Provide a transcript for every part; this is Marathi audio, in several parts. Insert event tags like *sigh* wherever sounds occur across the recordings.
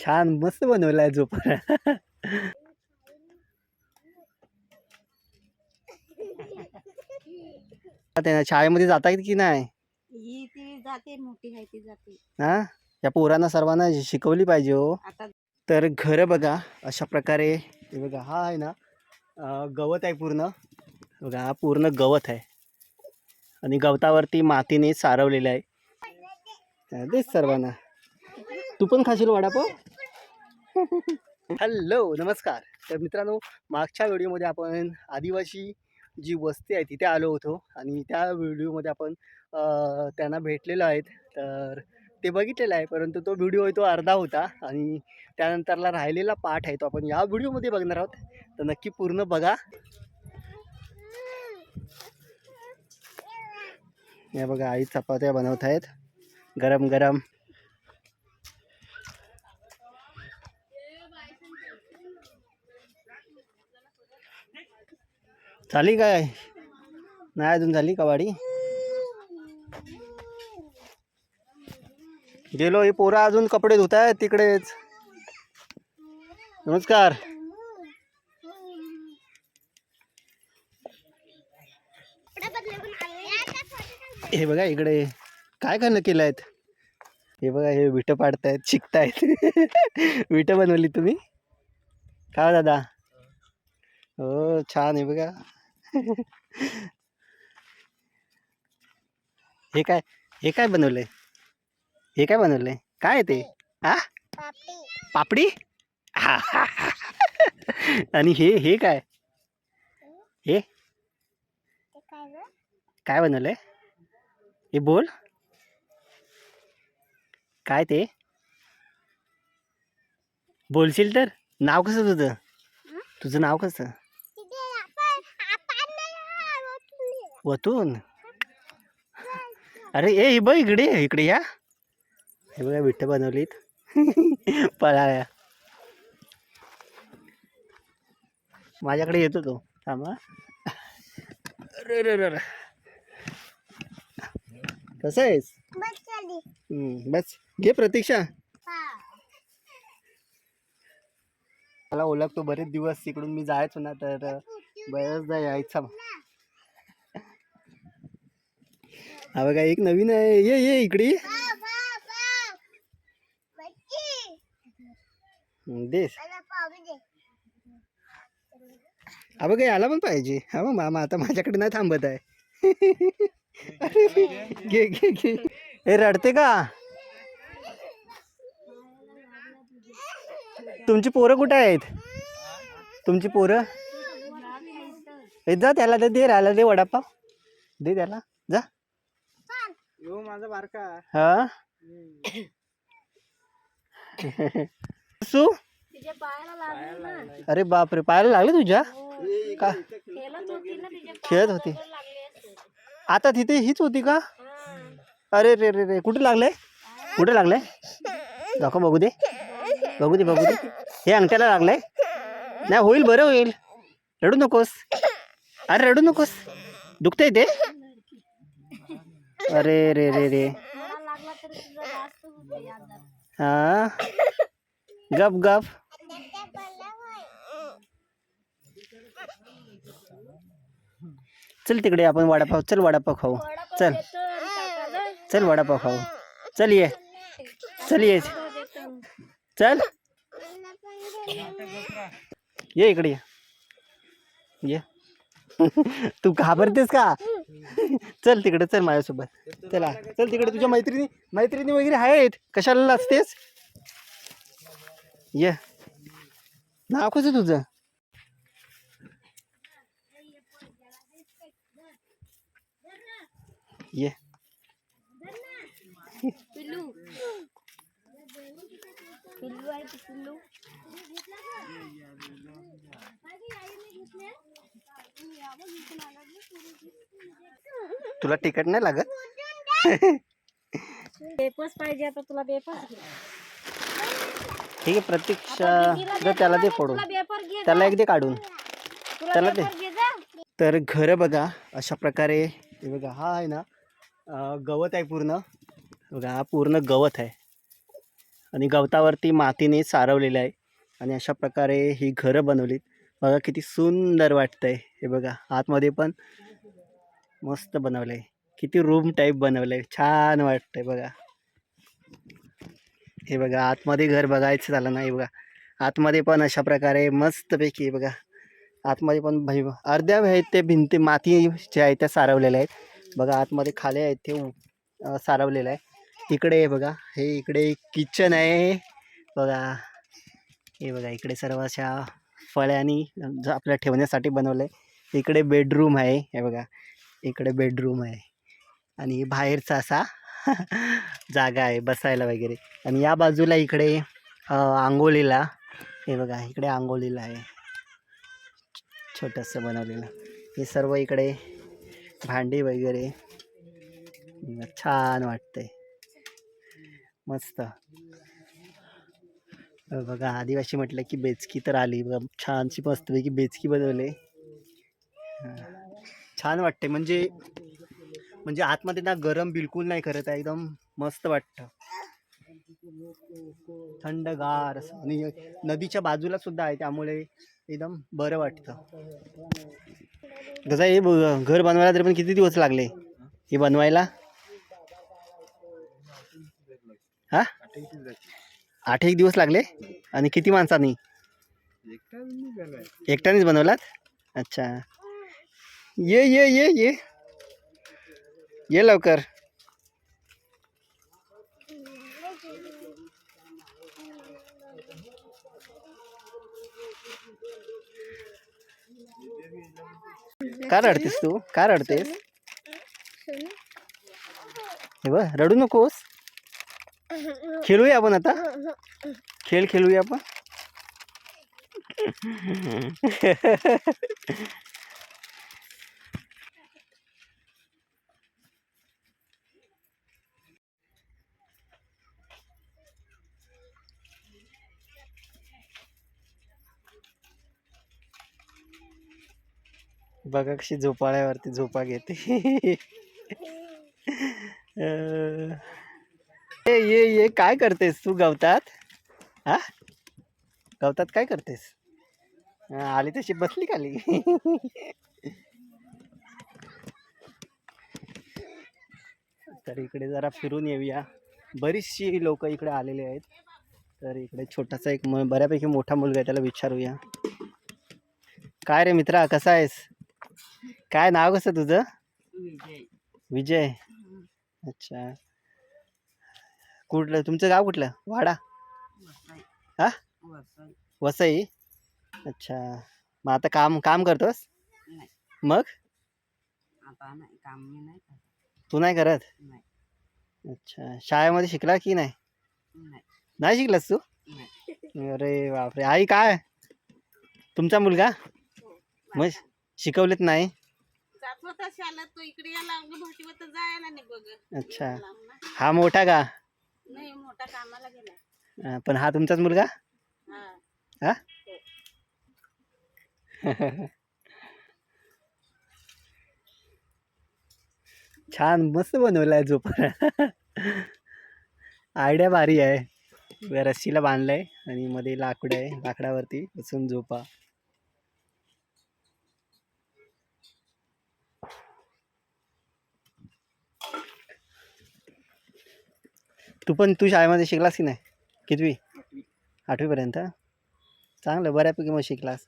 छान मस्त बनवलाय झोपाळा आता शाळेमध्ये जाता की नाही? ही ती जाते मोठी आहे ती जाते. हा? या पोरांना सर्वांना शिकवली पाहिजे हो. आता तर घर बघा अशा प्रकारे हे बघा हा आहे ना अं, गवत आहे पूर्ण. बघा हा पूर्ण गवत आहे. आणि गवतावरती मातीने सारवलेलं आहे. अं, तेच सर्वांना. तू पण खाशील वडापाव? हॅलो नमस्कार. तर मित्रांनो मागच्या व्हिडिओमध्ये आपण आदिवासी जी वस्ती आहे तिथे आलो होतो. आणि त्या व्हिडिओमध्ये आपण त्यांना भेटलेलो आहेत. तर ते बघितलेलं आहे परंतु तो व्हिडिओ आहे तो अर्धा होता. आणि त्यानंतरला राहिलेला पाठ आहे तो आपण या व्हिडिओमध्ये बघणार आहोत. तर नक्की पूर्ण बघा. या बघा आई चपात्या बनवत आहेत. गरम गरम झाली काय? नाही अजून झाली का वाडी? गेलो हे पोरा अजून कपडे धुत आहेत तिकडेच. नमस्कार. हे बघा इकडे काय खाणं केलं आहेत हे बघा हे विटं पाडतायत शिकतायत. *laughs* विटं बनवली तुम्ही? का दादा. हो छान आहे बघा. *laughs* हे काय हे काय बनवलंय? हे काय बनवलंय? काय ते? हा पापडी. आणि हे हे काय? हे? काय बनवलंय? हे बोल. काय ते? बोलशील तर? नाव कसं तुझं? तुझं नाव कसं? वतून? अरे ए हे बघ इकडे इकडे या. हे बघा विठ्ठ बनवलीत. *laughs* पळाल्या. माझ्याकडे येतो तो. थांबा अरे अरे अरे. कसं आहेस? हम्म, बस. घे प्रतीक्षा. मला ओळखतो बरेच दिवस तिकडून मी जायचो ना तर बऱ्याचदा यायचा हा बघा एक नवीन आहे. ये ये इकडे. ये. हम्म, देस हा बघा याला पण पाहिजे. हा मग मामा आता माझ्याकडे नाही थांबत आहे. अरे, *laughs* घे घे घे. हे रडते का? तुमची पोरं कुठे आहेत? तुमची पोरं? हे जा त्याला दे राहिला दे वडापाव. दे त्याला. जा. यो माझा बारका. हा? सू तिच्या पायाला लागली ना. अरे बापरे पायाला लागले तुझ्या? का? खेळत होती ना तिच्या खेळत होती. लागले असते. आता तिथे हीच होती का? अरे रे रे रे कुठे लागले? कुठे लागले? दाखव बघू दे. बघू दे बघू दे. हे अंगठ्याला लागलंय नाही होईल बरं होईल. रडू नकोस. अरे रडू नकोस. दुखतंय ते. अरे रे रे रे। हा? गप गप. चल तिकडे आपण वडापाव चल वडापाव खाऊ. चल. चल वडापाव खाऊ. चल ये. चल ये. चल. ये इकडे ये. *laughs* तू घाबरतेस का? *laughs* चल तिकडे चल माझ्यासोबत. चला चल तिकडे तुझ्या मैत्रिणी मैत्रिणी वगैरे आहेत? कशाला असतेस? ये. नाव कसं तुझं? ये पिल्लू पिल्लू आहे ती पिल्लू तुला तिकट नाही लागत? पेपर्स पाहिजे आता तुला घे. ठीक आहे प्रतीक्षा दे त्याला दे फोडून. तुला पेपर घे त्याला एक दे काढून. तुला त्याला दे. पेपर घे जा. तर घर बघा अशा प्रकारे हे बघा हा आहे ना अं, गवत आहे पूर्ण. बघा हा पूर्ण गवत आहे. आणि गवतावरती मातीने सारवलेलं आहे. आणि अशा प्रकारे ही घरं बनवलीत. बघा किती सुंदर वाटतंय. हे बघा आतमध्ये पण मस्त बनवलं आहे किती रूम टाईप बनवलं आहे छान वाटतंय बघा. हे बघा आतमध्ये घर बघायचं झालं नाही बघा. आतमध्ये पण अशा प्रकारे मस्तपैकी बघा. आतमध्ये पण भाई अर्ध्या आहेत ते भिंती माती ज्या आहेत त्या सारवलेल्या आहेत. बघा आतमध्ये खाली आहेत ते सारवलेलं आहे. इकडे आहे बघा हे इकडे किचन आहे. बघा. हे बघा इकडे सर्व अशा फळ्यांनी आपल्या ठेवण्यासाठी बनवलं आहे इकडे बेडरूम आहे हे बघा. इकडे बेडरूम आहे. आणि बाहेरचा असा *laughs* जागा आहे बसायला वगैरे. आणि या बाजूला इकडे आंघोळीला हे बघा इकडे आंघोळीला आहे. छोटंसं बनवलेलं. हे सर्व इकडे भांडी वगैरे. छान वाटतंय. मस्त. बघा आदिवासी म्हटलं की बेचकी तर आली. बघा छानशी मस्तपैकी बेचकी बनवले. छान वाटते म्हणजे म्हणजे आतमध्ये ना गरम बिलकुल नाही करत आहे. एकदम मस्त वाटतं. थंडगार असं. आणि नदीच्या बाजूला सुद्धा आहे. त्यामुळे एकदम बरं वाटतं. कसं हे ब- घर बनवायला तरी पण किती दिवस लागले? हे बनवायला? हा? आठ एक दिवस लागले? आणि किती माणसांनी? एकट्यानेच बनवलात? अच्छा. ये ये ये ये. ये लवकर. का रडतेस तू? का रडतेस? हे बघ रडू नकोस. खेळूया आपण आता? खेळ खेळूया आपण? *laughs* बघा कशी झोपाळ्यावरती झोपा घेते. ए ये ये काय करतेस तू गवतात? हा? गवतात काय करतेस? आली तशी बसली खाली तर इकडे जरा फिरून येऊया. बरीचशी लोक इकडे आलेले आहेत. तर इकडे छोटासा एक बऱ्यापैकी मोठा मुलगा आहे त्याला विचारूया. काय रे मित्रा कसा आहेस? काय नाव कसं तुझं? विजय. अच्छा. कुठलं? तुमचं गाव कुठलं? वाडा? हा? वसई. अच्छा. मग आता काम काम करतोस. मग. तू नाही करत? अच्छा. शाळेमध्ये शिकला की नाही? नाही. नाही शिकलास तू? अरे बापरे. आई काय? तुमचा मुलगा? मग शिकवलेत नाही? तो इकडे यायला भाटीवर तर जायला नाही बघ अच्छा. लांब ना. हा मोठा का? नाही मोठा कामाला गेला. पण हा तुमचाच मुलगा? हा. *laughs* छान मस्त बनवलाय झोपाळा आयडिया भारी आहे. रस्सीला बांधलंय आणि मध्ये लाकूड आहे लाकडावरती बसून झोपा. तू पण तू शाळेमध्ये शिकलास की नाही? कितवी? आठवीपर्यंत? चांगलं बऱ्यापैकी मग शिकलास.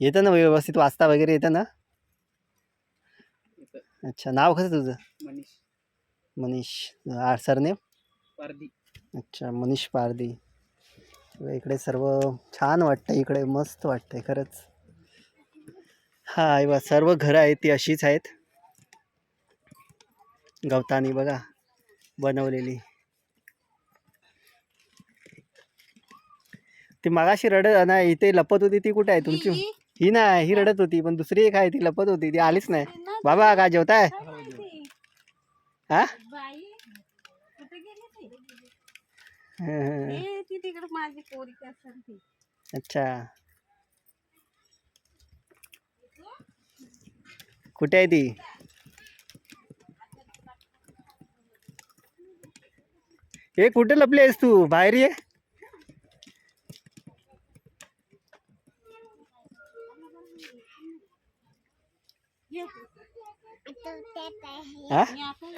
येतं ना व्यवस्थित वाचता वगैरे येतं ना? अच्छा नाव कसं तुझं? मनीष. मनीष. सरनेम? पारदी अच्छा मनीष पारदी इकडे सर्व छान वाटतं इकडे मस्त वाटतंय खरंच. हा आई बा सर्व घरं आहेत ती अशीच आहेत. गवतानी बघा बनवलेली. ती मगाशी रडत नाही इथे लपत होती ती कुठे आहे तुमची? ही- ही नाही ही रडत होती पण दुसरी एक आहे ती लपत होती ती आलीच नाही. बाबा का जेवताय? हा बाई कुठे गेली ती? हं, ए, ती तिकडे माझी पोरी कसं ती. अच्छा. कुठे आहे ती? ए कुठे लपली आहेस तू? बाहेर ये.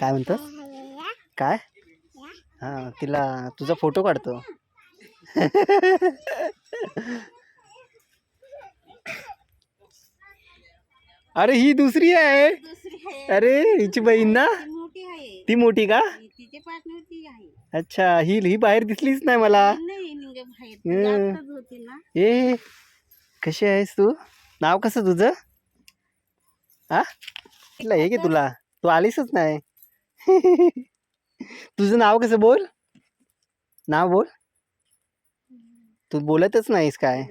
काय म्हणतोस? काय? हां तिला तुझा फोटो काढतो. अरे ही दुसरी आहे. अरे हिची बहीण ना? ती मोठी का? अच्छा ही ही बाहेर दिसलीच नाही मला. ए कशी आहेस तू? नाव कसं तुझं? हा इथलं हे घे तुला. तू आलीसच नाही. *laughs* तुझं नाव कसं बोल? नाव बोल. तू बोलतच नाहीस काय?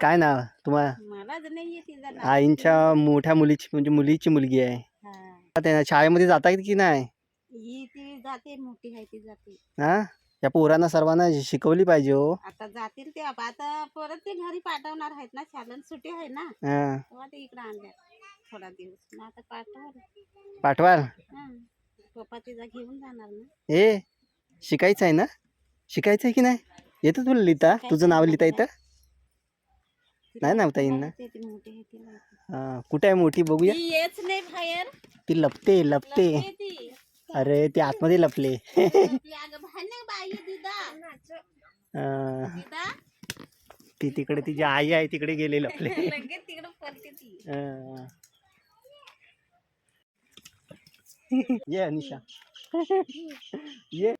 काय नाव? तुम्हाला आईंच्या मोठ्या मुलीची म्हणजे मुलीची मुलगी आहे. शाळेमध्ये जाता की नाही? ही हा? या पोरांना सर्वांना शिकवली पाहिजे हो. आता जातील ते आता परत ते घरी पाठवणार आहेत ना शालन सुट्टी आहे ना इकडे आणल्या थोडा दिवस. मग आता पाठवाल? हा. पप्पा तिचा घेऊन जाणार ना. ए शिकायचं आहे ना? शिकायचं आहे की नाही? येतं तुला लिहिता? तुझं नाव लिहिता येतं नाही ना येईन ना ते ती मोठी आहे तिला येते. हा, कुठे आहे मोठी बघूया? ती येच नाही बाहेर. ती लपते लपते. लपते ती. अरे ती आतमध्ये लपले. ती अगं बाहेर नाही बाई दिदा. अं, दिदा. ती तिकडे तिची आई आहे तिकडे गेले लपले. लगेच तिकडे ती. ये अनिशा ये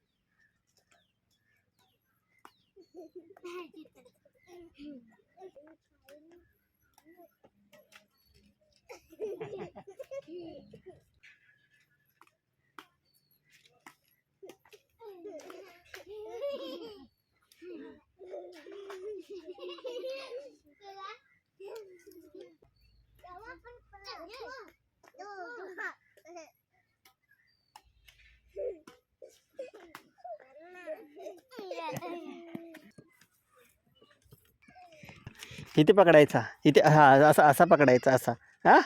इथे पकडायचा. इथे हा असा असा पकडायचा असा. हा?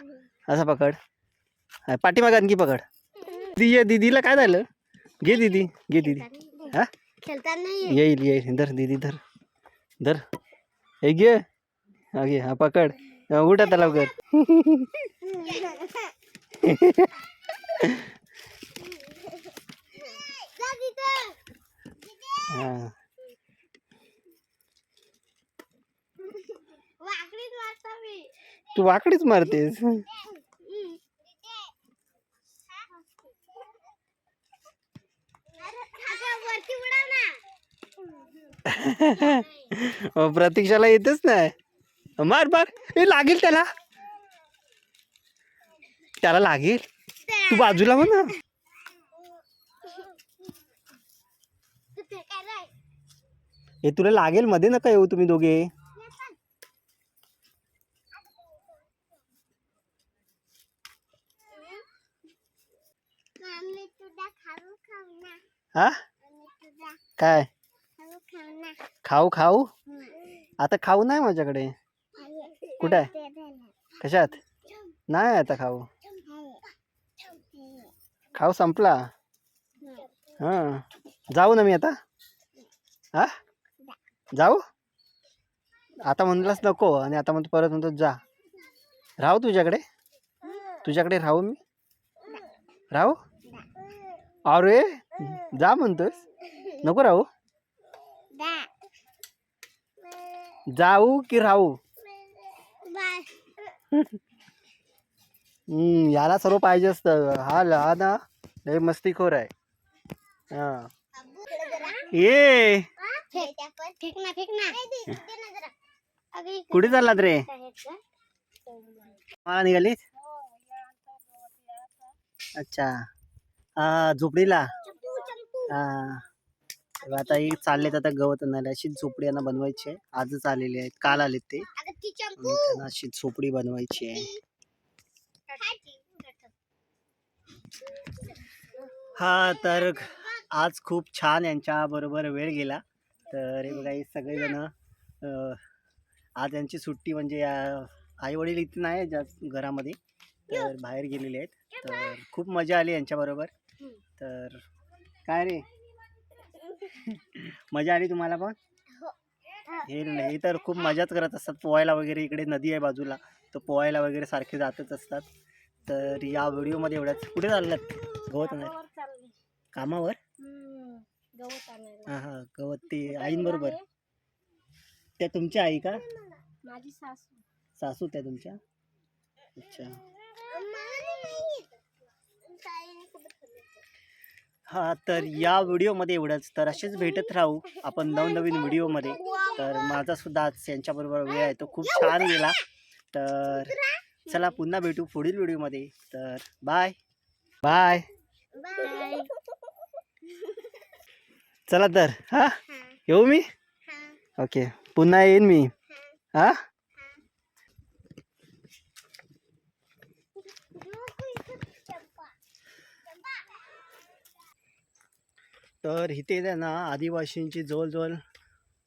असा पकड. पाठीमागं आणखी पकड. दीदी ये दीदीला काय झालं? घे दीदी. घे दीदी. हा? येईल येईल. धर दीदी धर. धर. हे घे. हा घे. हा पकड. उठ आता लवकर. *laughs* हा वाकडीच वाचावी तू वाकडीच मारतेस. प्रतीक्षाला येतच नाही मार मार. हे लागेल त्याला. त्याला लागेल. तू बाजूला म्हणा ना. हे तुला लागेल मध्ये नका येऊ तुम्ही दोघे आम्ही तुझा खाऊ खाऊ ना हा? काय? खाऊ खाऊ? आता खाऊ नाही माझ्याकडे. कुठे आहे? कशात? नाही आता खाऊ. खाऊ संपला? हां. जाऊ ना मी आता. हा? जाऊ? आता म्हणलाच नको आणि आता म्हणतो परत म्हणतो जा. राहू तुझ्याकडे? तुझ्याकडे राहू मी? राहू? अरे! जा म्हणतोस. नको राहू. जाऊ की राहू? हम्म, याला सर्व पाहिजे असतं. हा हा ना. लय मस्तीखोर आहे. हा. ये. कुठे चाललात रे? मला निघाली अच्छा. हा झोपडीला. आता ही चाललेत आता गवत आणायला अशी झोपडी यांना बनवायची आहे. आजच आलेले आहेत. काल आलेत ते. त्यांना अशी झोपडी बनवायची आहे. हा तर आज खूप छान यांच्या बरोबर वेळ गेला. तर हे बघा हे सगळेजण आज यांची सुट्टी म्हणजे आई वडील इथे नाही जास्त घरामध्ये. तर बाहेर गेलेले आहेत. तर खूप मजा आली यांच्याबरोबर. तर काय रे? मजा आली तुम्हाला पण? हे. हे तर खूप मजाच करत असतात. पोहायला वगैरे इकडे नदी आहे बाजूला. तर पोहायला वगैरे सारखे जातच असतात. तर या व्हिडिओमध्ये एवढ्याच कुठे चाललात? गवत नाही कामावर हां हां गवत ते आईंबरोबर त्या तुमच्या आई का? माझी सासू. सासू त्या तुमच्या? अच्छा. हा तर या व्हिडिओमध्ये एवढंच. तर असेच भेटत राहू आपण नवनवीन व्हिडिओमध्ये. तर माझा सुद्धा आज यांच्याबरोबर वेळ आहे तो खूप छान गेला. तर चला पुन्हा भेटू पुढील व्हिडिओमध्ये. तर बाय. बाय. बाय. चला तर हा? येऊ मी? ओके. पुन्हा येईन मी. हा? तर इथे आहे ना आदिवासींची जवळजवळ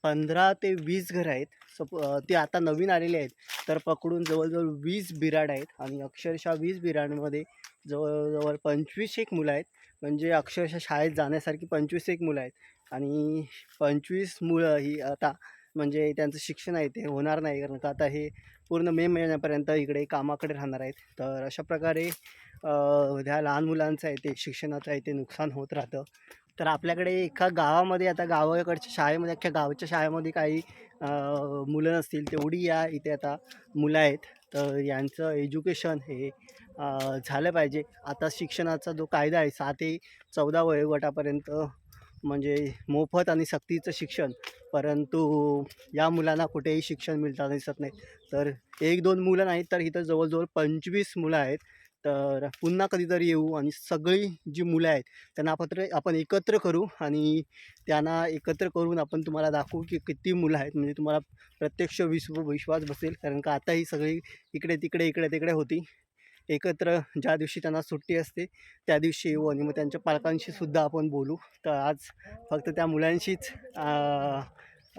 पंधरा ते वीस घरं आहेत. सप ते आता नवीन आलेले आहेत. तर पकडून जवळजवळ वीस बिराड आहेत आणि अक्षरशः वीस बिराडमध्ये जवळजवळ पंचवीस एक मुलं आहेत. म्हणजे अक्षरशः शाळेत जाण्यासारखी पंचवीस एक मुलं आहेत. आणि पंचवीस मुलं ही आता म्हणजे त्यांचं शिक्षण आहे ते होणार नाही. कारण का आता हे पूर्ण मे महिन्यापर्यंत इकडे कामाकडे राहणार आहेत. तर अशा प्रकारे ह्या लहान मुलांचं आहे ते शिक्षणाचं आहे ते नुकसान होत राहतं. तर आपल्याकडे एका गावामध्ये आता गावाकडच्या शाळेमध्ये अख्ख्या गावाच्या शाळेमध्ये काही मुलं नसतील तेवढी या इथे आता मुलं आहेत. तर यांचं एज्युकेशन हे झालं पाहिजे. आता शिक्षणाचा जो कायदा आहे सात ते चौदा वयोगटापर्यंत म्हणजे मोफत आणि सक्तीचं शिक्षण परंतु या मुलांना कुठेही शिक्षण मिळताना दिसत नाही. तर एक दोन मुलं नाहीत तर इथं जवळजवळ पंचवीस मुलं आहेत. तर पुन्हा कधीतरी येऊ आणि सगळी जी मुलं आहेत त्यांना पत्र आपण एकत्र करू आणि त्यांना एकत्र करून आपण तुम्हाला दाखवू की किती मुलं आहेत. म्हणजे तुम्हाला प्रत्यक्ष विश्व विश्वास बसेल. कारण का आता ही सगळी इकडे तिकडे इकडे तिकडे होती. एकत्र ज्या दिवशी त्यांना सुट्टी असते त्या दिवशी येऊ आणि मग त्यांच्या पालकांशीसुद्धा आपण बोलू. तर आज फक्त त्या मुलांशीच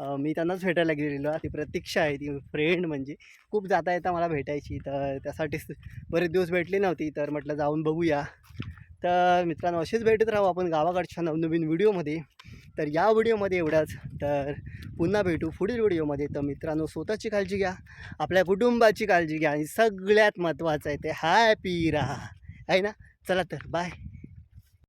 मी त्यांनाच भेटायला गेलेलो. ती प्रतीक्षा आहे ती फ्रेंड म्हणजे. खूप जाता येता मला भेटायची तर त्यासाठीच बरेच दिवस भेटली नव्हती तर म्हटलं जाऊन बघूया. तर मित्रांनो असेच भेटत राहू आपण गावाकडच्या नवनवीन व्हिडिओमध्ये. तर या व्हिडिओमध्ये एवढाच. तर पुन्हा भेटू पुढील व्हिडिओमध्ये. तर मित्रांनो स्वतःची काळजी घ्या आपल्या कुटुंबाची काळजी घ्या आणि सगळ्यात महत्त्वाचं आहे ते हॅपी राहा. आहे ना? चला तर बाय